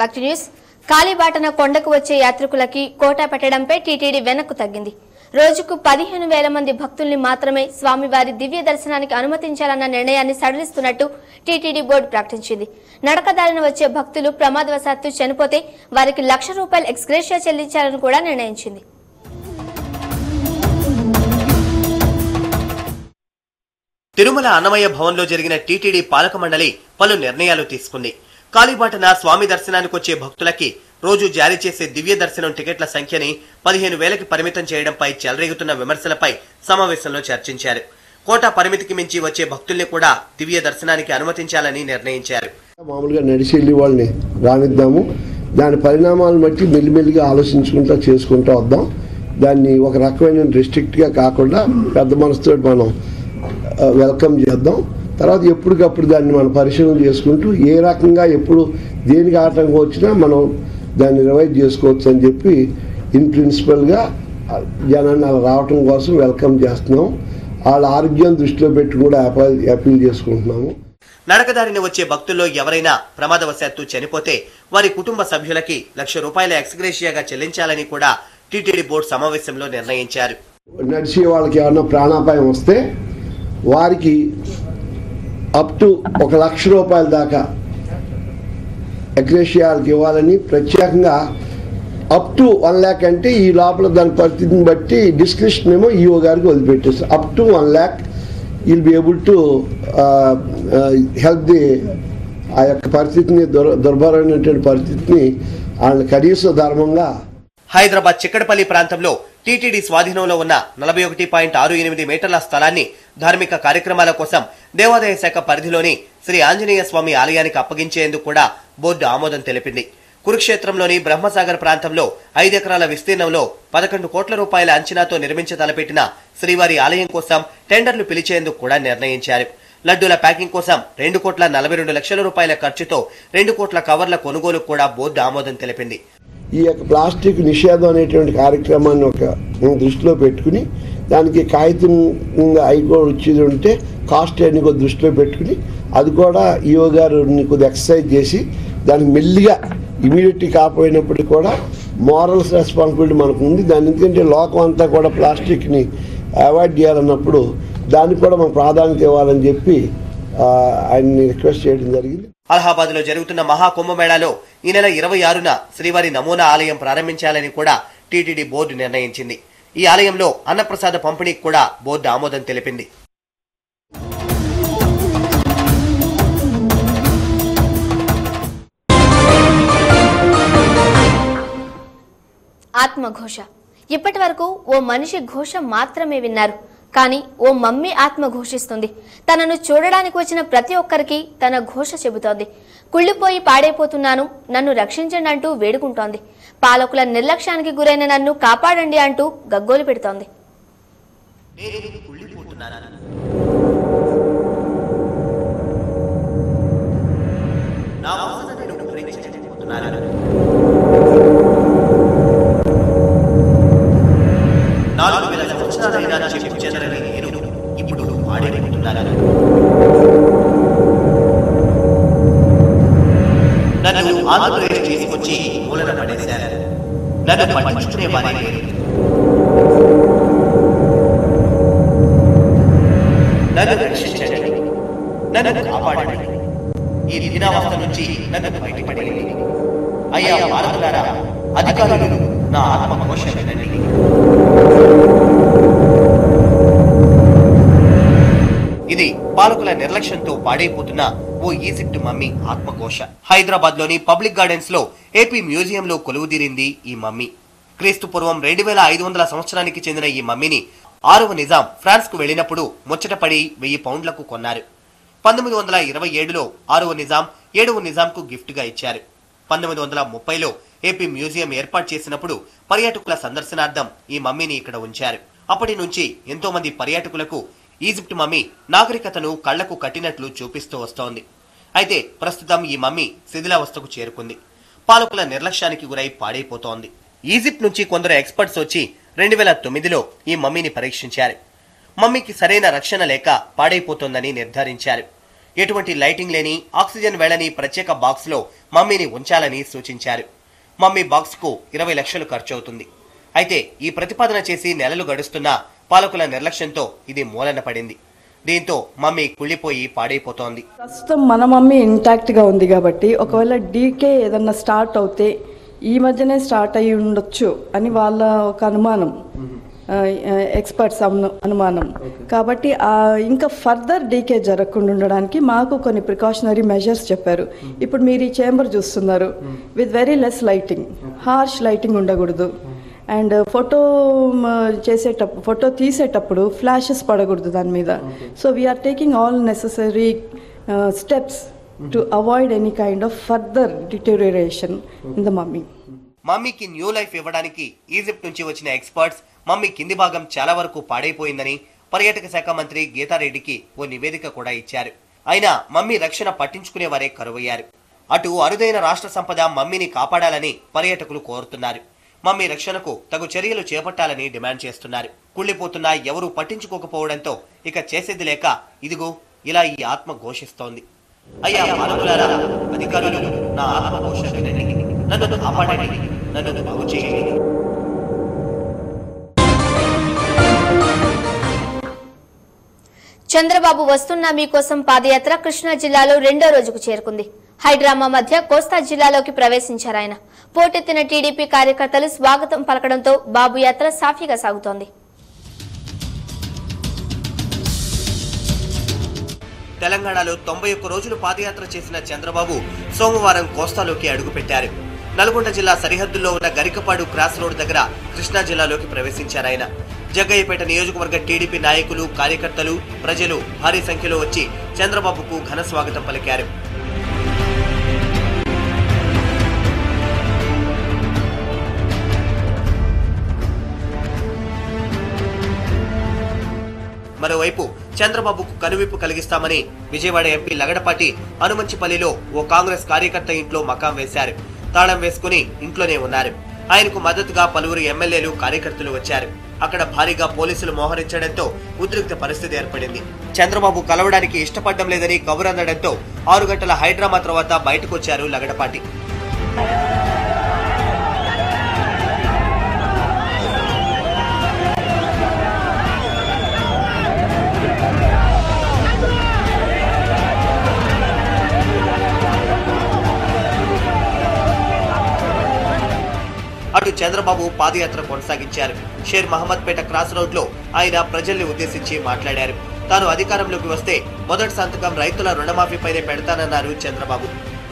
భక్తి న్యూస్. కాలిబాటన కొండకు వచ్చే యాత్రికులకి కోటా పెట్టడంపై టీటీడీ వెనక్కు తగ్గింది. రోజుకు పదిహేను వేల మంది భక్తుల్ని మాత్రమే స్వామివారి దివ్య దర్శనానికి అనుమతించాలన్న నిర్ణయాన్ని సడలిస్తున్నట్టు టీటీడీ బోర్డు ప్రకటించింది. నడకదారిన వచ్చే భక్తులు ప్రమాదవశాత్తు చనిపోతే వారికి లక్ష రూపాయల ఎక్స్గ్రేషియా చెల్లించాలని కూడా నిర్ణయించింది. తిరుమల అన్నమయ్య భవన్లో జరిగిన టీటీడీ పాలక మండలి పలు నిర్ణయాలు తీసుకుంది. కాలిబాటన స్వామి దర్శనానికి వచ్చే భక్తులకి రోజు జారీ చేసే దివ్య దర్శనం టికెట్ల సంఖ్యని పదిహేను వేలకి పరిమితం చేయడంపై చెలరేగుతున్న విమర్శలపై సమావేశంలో చర్చించారు. కోటా పరిమితికి మించి వచ్చే భక్తుల్ని కూడా దివ్య దర్శనానికి అనుమతించాలని నిర్ణయించారు. మామూలుగా నడిచి వెళ్ళి వాళ్ళని రానిద్దాము. దాని పరిణామాలను బట్టి మెల్లిమెల్లిగా ఆలోచించుకుంటా చేసుకుంటూ వద్దాం. దాన్ని ఒక రకమైన రిస్ట్రిక్ట్గా కాకుండా పెద్ద మనసుతో మనం వెల్కమ్ చేద్దాం. తర్వాత ఎప్పటికప్పుడు దాన్ని మనం పరిశీలన చేసుకుంటూ ఏ రకంగా ఎప్పుడు దేనికి ఆటంకం వచ్చినా మనం దాన్ని రివైజ్ చేసుకోవచ్చు అని చెప్పి ఇన్ ప్రిన్సిపల్గా జనాన్ని అలా రావటం కోసం వెల్కమ్ చేస్తున్నాం. వాళ్ళ ఆరోగ్యం దృష్టిలో పెట్టి కూడా అపీల్ చేసుకుంటున్నాము. నడకదారిని వచ్చే భక్తుల్లో ఎవరైనా ప్రమాదవశాత్తు చనిపోతే వారి కుటుంబ సభ్యులకి లక్ష రూపాయల ఎక్స్గ్రేషియాగా చెల్లించాలని కూడా టీటీడీ బోర్డు సమావేశంలో నిర్ణయించారు. నడిచే వాళ్ళకి ఏమన్నా ప్రాణాపాయం వస్తే వారికి అప్ టు ఒక లక్ష రూపాయల దాకా ఎగ్రేషియాలకు ఇవ్వాలని ప్రత్యేకంగా అప్ టు వన్ ల్యాక్ అంటే ఈ లోపల దాని పరిస్థితిని బట్టి డిస్క్రిప్షన్ ఏమో ఈఓ గారికి వదిలిపెట్టేస్తారు up to one lakh will be able to help the ఆ యొక్క పరిస్థితిని దుర్ దుర్భరమైనటువంటి పరిస్థితిని వాళ్ళని కనీస ధర్మంగా హైదరాబాద్ చిక్కడపల్లి ప్రాంతంలో టీటీడీ స్వాధీనంలో ఉన్న నలభై ఒకటి పాయింట్ ఆరు ఎనిమిది మీటర్ల స్థలాన్ని ధార్మిక కార్యక్రమాల కోసం దేవాదాయ శాఖ పరిధిలోని శ్రీ ఆంజనేయ స్వామి ఆలయానికి అప్పగించేందుకు కూడా బోర్డు ఆమోదం తెలిపింది. కురుక్షేత్రంలోని బ్రహ్మసాగర్ ప్రాంతంలో ఐదు ఎకరాల విస్తీర్ణంలో పదకొండు కోట్ల రూపాయల అంచనాతో నిర్మించ తలపెట్టిన శ్రీవారి ఆలయం కోసం టెండర్లు పిలిచేందుకు కూడా నిర్ణయించారు. లడ్డూల ప్యాకింగ్ కోసం రెండు కోట్ల నలభై రెండు లక్షల రూపాయల ఖర్చుతో రెండు కోట్ల కవర్ల కొనుగోలుకు కూడా బోర్డు ఆమోదం తెలిపింది. ఈ యొక్క ప్లాస్టిక్ నిషేధం అనేటువంటి కార్యక్రమాన్ని ఒక దృష్టిలో పెట్టుకుని దానికి కాగితం అవి కూడా వచ్చేది ఉంటే కాస్ట్ అన్ని కొద్ది దృష్టిలో పెట్టుకుని అది కూడా ఈఓ గారు కొద్ది ఎక్సర్సైజ్ చేసి దానికి మెల్లిగా ఇమీడియట్లీ కాకపోయినప్పటికీ కూడా మారల్స్ రెస్పాన్సిబిలిటీ మనకు ఉంది. దాని ఎందుకంటే లోకం అంతా కూడా ప్లాస్టిక్ని అవాయిడ్ చేయాలన్నప్పుడు దానికి కూడా మనం ప్రాధాన్యత ఇవ్వాలని చెప్పి ఆయన్ని రిక్వెస్ట్ చేయడం జరిగింది. అలహాబాద్లో జరుగుతున్న మహా కుంభమేళాలో ఈ నెల ఇరవై ఆరున శ్రీవారి నమూనా ఆలయం ప్రారంభించాలని కూడా టీటీడీ బోర్డు నిర్ణయించింది. ఈ ఆలయంలో అన్నప్రసాద పంపిణీకి కూడా బోర్డు ఆమోదం తెలిపింది. ఆత్మఘోష. ఇప్పటి వరకు ఓ మనిషి ఘోష మాత్రమే విన్నారు. కానీ ఓ మమ్మీ ఆత్మ ఘోషిస్తుంది. తనను చూడడానికి వచ్చిన ప్రతి ఒక్కరికి తన ఘోష చెబుతోంది. కుళ్ళిపోయి పాడైపోతున్నాను నన్ను రక్షించండి అంటూ వేడుకుంటోంది. పాలకుల నిర్లక్ష్యానికి గురైన నన్ను కాపాడండి అంటూ గగ్గోలు పెడుతోంది. నన్ను పట్టించుకునే వారే లేరు నన్ను రక్షించండి. నన్ను కాపాడండి. ఈ దినావస్థ నుంచి నన్ను బయటపడేయండి. అయ్యా భారతులారా అధికారులు నా ఆత్మ ఘోష వినండి. ఇది పాలకుల నిర్లక్ష్యంతో పాడైపోతున్న ఓ ఈజిప్ట్ మమ్మీ? ఆత్మఘోష. హైదరాబాద్లోని పబ్లిక్ గార్డెన్స్లో ఏపీ మ్యూజియం లో కొలువుదీరింది ఈ మమ్మీ. క్రీస్తు పూర్వం రెండు వేల ఐదు వందల సంవత్సరానికి చెందిన ఈ మమ్మీని ఆరవ నిజాం ఫ్రాన్స్కు వెళ్ళినప్పుడు ముచ్చటపడి వెయ్యి పౌండ్లకు కొన్నారు. పంతొమ్మిది వందల ఇరవై ఏడులో ఆరవ నిజాం ఏడవ నిజాంకు గిఫ్ట్గా ఇచ్చారు. పంతొమ్మిది వందల ముప్పైలో ఏపీ మ్యూజియం ఏర్పాటు చేసినప్పుడు పర్యాటకుల సందర్శనార్థం ఈ మమ్మీని ఇక్కడ ఉంచారు. అప్పటి నుంచి ఎంతో మంది పర్యాటకులకు ఈజిప్ట్ మమ్మీ నాగరికతను కళ్ళకు కట్టినట్లు చూపిస్తూ వస్తోంది. అయితే ప్రస్తుతం ఈ మమ్మీ శిథిలావస్థకు చేరుకుంది. పాలకుల నిర్లక్ష్యానికి గురై పాడైపోతోంది. ఈజిప్ట్ నుంచి కొందరు ఎక్స్పర్ట్స్ వచ్చి రెండు వేల తొమ్మిదిలో ఈ మమ్మీని పరీక్షించారు. మమ్మీకి సరైన రక్షణ లేక పాడైపోతోందని నిర్ధారించారు. ఎటువంటి లైటింగ్ లేని ఆక్సిజన్ వేళని ప్రత్యేక బాక్స్లో మమ్మీని ఉంచాలని సూచించారు. మమ్మీ బాక్స్కు ఇరవై లక్షలు ఖర్చవుతుంది. అయితే ఈ ప్రతిపాదన చేసి నెలలు గడుస్తున్నా పాలకుల నిర్లక్ష్యంతో ఇది మూలన పడింది. దీంతో మమ్మీ కుళ్ళిపోయి పాడైపోతోంది. ప్రస్తుతం మన మమ్మీ ఇంటాక్ట్గా ఉంది కాబట్టి ఒకవేళ డీకే ఏదన్నా స్టార్ట్ అవుతే ఈ మధ్యనే స్టార్ట్ అయ్యి ఉండొచ్చు అని వాళ్ళ ఒక అనుమానం. ఎక్స్పర్ట్స్ అనుమానం. కాబట్టి ఇంకా ఫర్దర్ డీకే జరగకుండా ఉండడానికి మాకు కొన్ని ప్రికాషనరీ మెజర్స్ చెప్పారు. ఇప్పుడు మీరు ఈ చేంబర్ చూస్తున్నారు. With very less lighting harsh lighting ఉండకూడదు. అండ్ ఫోటో చేసేటప్పుడు ఫోటో తీసేటప్పుడు ఫ్లాషెస్ పడకూడదు దాని మీద. So we are taking all necessary steps to avoid any kind of further deterioration in the mummy మమ్మీకి న్యూ లైఫ్ ఇవ్వడానికి ఈజిప్ట్ నుంచి వచ్చిన ఎక్స్పర్ట్స్ మమ్మీ కింది భాగం చాలా వరకు పాడైపోయిందని పర్యాటక శాఖ మంత్రి గీతారెడ్డికి ఓ నివేదిక కూడా ఇచ్చారు. అయినా మమ్మీ రక్షణ పట్టించుకునేవారే కరువయ్యారు. అటు అరుదైన రాష్ట్ర సంపద మమ్మీని కాపాడాలని పర్యాటకులు కోరుతున్నారు. మమ్మీ రక్షణకు తగు చర్యలు చేపట్టాలని డిమాండ్ చేస్తున్నారు. కుళ్ళిపోతున్నా ఎవరూ పట్టించుకోకపోవడంతో ఇక చేసేది లేక ఇదిగో ఇలా ఈ ఆత్మ ఘోషిస్తోంది. అయ్యా పాలకులారా అధికారులు నా ఆత్మ ఘోష వినండి నన్ను కాపాడండి. నన్ను బాగు చేయండి. చంద్రబాబు వస్తున్న మీకోసం పాదయాత్ర కృష్ణా జిల్లాలో రెండో రోజుకు చేరుకుంది. హైడ్రామా మధ్య కోస్తా జిల్లాలోకి ప్రవేశించారు ఆయన పోటెత్తిన టీడీపీ కార్యకర్తలు స్వాగతం పలకడంతో బాబు యాత్ర సాఫీగా సాగుతోంది. తెలంగాణలో తొంభై ఒక్క రోజులు పాదయాత్ర చేసిన చంద్రబాబు సోమవారం కోస్తాలోకి అడుగుపెట్టారు. నల్గొండ జిల్లా సరిహద్దుల్లో ఉన్న గరికపాడు క్రాస్ రోడ్ దగ్గర కృష్ణా జిల్లాలోకి ప్రవేశించారాయన జగ్గయ్యపేట నియోజకవర్గ టీడీపీ నాయకులు కార్యకర్తలు ప్రజలు భారీ సంఖ్యలో వచ్చి చంద్రబాబుకు ఘన స్వాగతం పలికారు. మరోవైపు చంద్రబాబుకు కనువిప్పు కలిగిస్తామని విజయవాడ ఎంపీ లగడపాటి అనుమంచిపల్లిలో ఓ కాంగ్రెస్ కార్యకర్త ఇంట్లో మకాం వేశారు. తాళం వేసుకుని ఇంట్లోనే ఉన్నారు. ఆయనకు మద్దతుగా పలువురు ఎమ్మెల్యేలు కార్యకర్తలు వచ్చారు. అక్కడ భారీగా పోలీసులు మోహరించడంతో ఉద్రిక్త పరిస్థితి ఏర్పడింది. చంద్రబాబు కలవడానికి ఇష్టపడడం లేదని కబురందడంతో ఆరు గంటల హైడ్రామా తర్వాత బయటకొచ్చారు లగడపాటి. అటు చంద్రబాబు పాదయాత్ర కొనసాగించారు. షేర్ మహమ్మద్పేట క్రాస్ రోడ్లో ఆయన ప్రజల్ని ఉద్దేశించి మాట్లాడారు. తాను అధికారంలోకి వస్తే మొదటి సంతకం రైతుల రుణమాఫీపైనే పెడతానన్నారు చంద్రబాబు.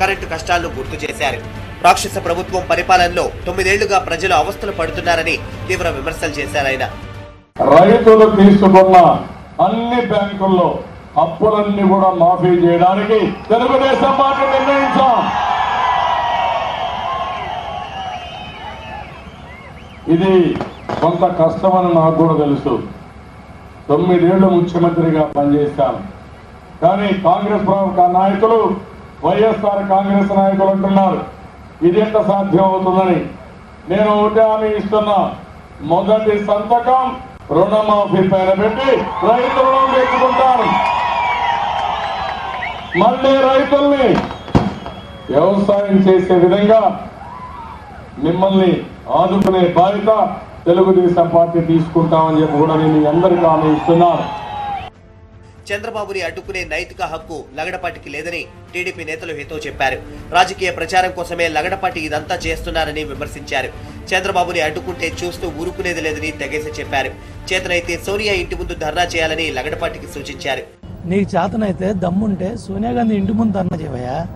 కరెంటు కష్టాలను గుర్తు చేశారు. రాక్షస ప్రభుత్వం పరిపాలనలో తొమ్మిదేళ్ళుగా ప్రజలు అవస్థలు పడుతున్నారని తీవ్ర విమర్శలు చేశారాయన రైతులు తీసుకున్న అన్ని బ్యాంకుల్లో అప్పులన్నీ కూడా మాఫీ చేయడానికి తెలుగుదేశం పార్టీ నిర్ణయించాం. ఇది కొంత కష్టమని నాకు కూడా తెలుసు. తొమ్మిదేళ్ళు ముఖ్యమంత్రిగా పనిచేశాను. కానీ కాంగ్రెస్ నాయకులు వైఎస్ఆర్ కాంగ్రెస్ నాయకులు అంటున్నారు ఇది ఎంత సాధ్యం అవుతుందని? నేను ఒకటే హామీ ఇస్తున్నా. మొదటి సంతకం రుణమాఫీ పైన పెట్టి రైతు రుణం తెచ్చుకుంటాను మళ్ళీ రైతుల్ని వ్యవసాయం చేసే విధంగా మిమ్మల్ని ఆదుకునే బాధ్యత తెలుగుదేశం పార్టీ తీసుకుంటామని చెప్పి కూడా నేను మీ అందరికీ హామీ ఇస్తున్నాను చంద్రబాబుని అడ్డుకునే నైతిక హక్కు లగడపాటికి లేదని టీడీపీ నేతలు హితో చెప్పారు. రాజకీయ ప్రచారం కోసమే లగడపాటి ఇదంతా చేస్తున్నారని విమర్శించారు. చంద్రబాబుని అడ్డుకుంటే చూస్తూ ఊరుకునేది లేదని తెగేసి చెప్పారు. చేతనైతే సోనియా ఇంటి ముందు ధర్నా చేయాలని లగడపాటికి సూచించారు. నీకు చేతనైతే దమ్ముంటే సోనియా గాంధీ ఇంటి ముందు ధర్నా చేయవయ్యా?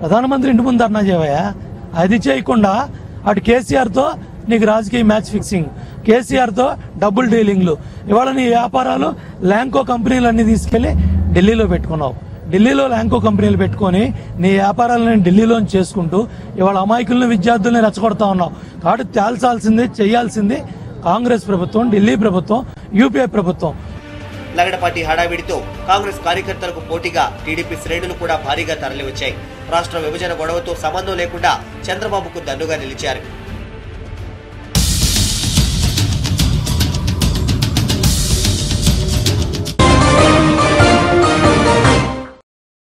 ప్రధానమంత్రి ఇంటి ముందు ధర్నా చేయవయ్యా? అది చేయకుండా అటు కేసీఆర్తో నీకు రాజకీయ మ్యాచ్ ఫిక్సింగ్. కేసీఆర్తో డబుల్ డీలింగ్లు. ఇవాళ నీ వ్యాపారాలు ల్యాంకో కంపెనీలన్నీ తీసుకెళ్ళి ఢిల్లీలో పెట్టుకున్నావు. ఢిల్లీలో ల్యాంకో కంపెనీలు పెట్టుకొని నీ వ్యాపారాలను ఢిల్లీలో చేసుకుంటూ ఇవాళ అమాయకులను విద్యార్థుల్ని రెచ్చగొడతా ఉన్నావు. కాబట్టి తేల్చాల్సింది చేయాల్సింది కాంగ్రెస్ ప్రభుత్వం ఢిల్లీ ప్రభుత్వం యూపీఐ ప్రభుత్వం. లగడపాటి హడావిడితో కాంగ్రెస్ కార్యకర్తలకు పోటీగా టీడీపీ శ్రేణులు కూడా భారీగా తరలివచ్చాయి. రాష్ట్ర విభజన గొడవతో సంబంధం లేకుండా చంద్రబాబుకు దన్నుగా నిలిచారు.